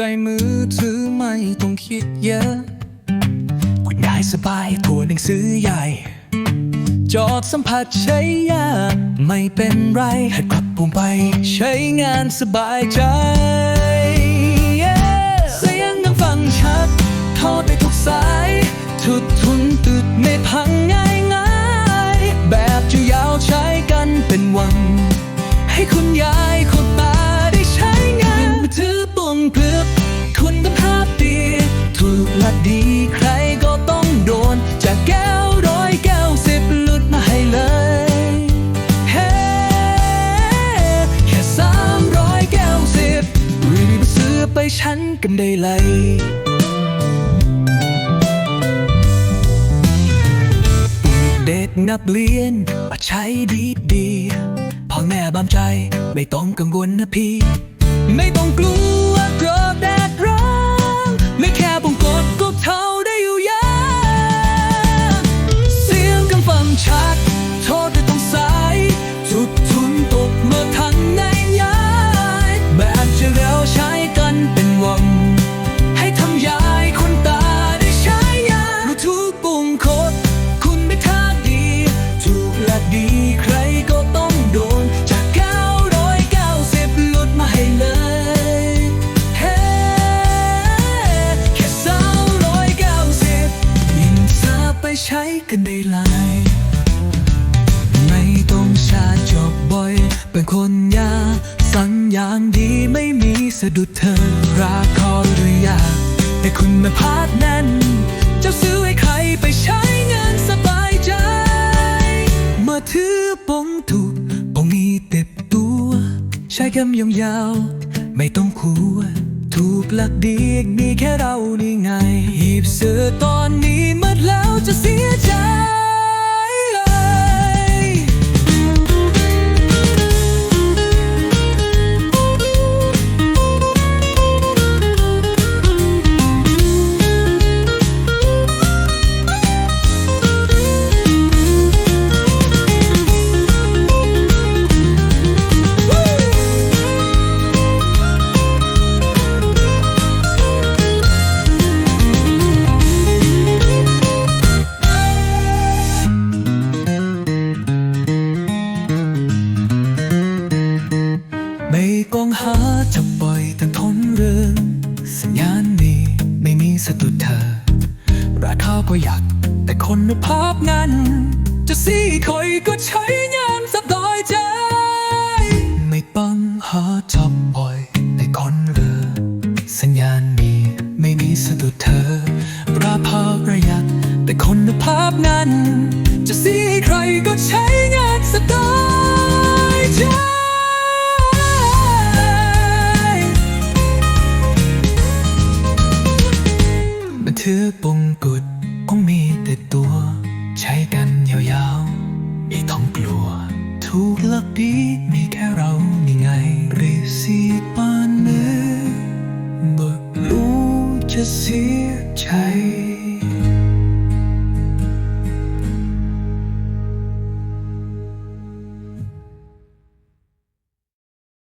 ได้มือถือไม่ต้องคิดเยอะ คุยได้สบายทั่วหนังสือใหญ่ จอดสัมผัสใช้ยากไม่เป็นไรหัดกลับปุ่มไป ใช้งานสบายใจ เสียงดังฟังชัดทอดได้ทุกสายทุดทุนตึดไม่พังง่ายง่ายแบบจะยาวใช้กันเป็นวัน ให้คุณยายคุณตา ฉันกันได้เลยเด็กนับเรียนมาใช้ดีดีพ่อแม่บามใจ ไม่ต้องกังวลนะพี่ ไม่ต้องกลัวะดุดเธอราคอหรือยากแต่คุณมาพาดแน่นจะซื้อให้ใครไปใช้งานสบายใจเมื่อถือปงถูกปงมีเต็บตัว ใช้คำยงยาว ไม่ต้องคู่ถูกหลักดีมีแค่เรานี่ไงหีบเสือตอนนี้หมดแล้วจะเสียใจ จะปล่อยแต่ทนเรื่อง สัญญาณนี้ไม่มีสตุเธอ ราคาก็อยาก แต่คนภาพนั้น จะซีคอยก็ใช้งานสบายใจ ไม่ปังหาจับปล่อยแต่คนเรือ สัญญาณนี้ไม่มีสตุเธอ ราคาประหยัดแต่คนภาพนั้น จะซีใครก็ใช้งานสบายใจ เสียใจ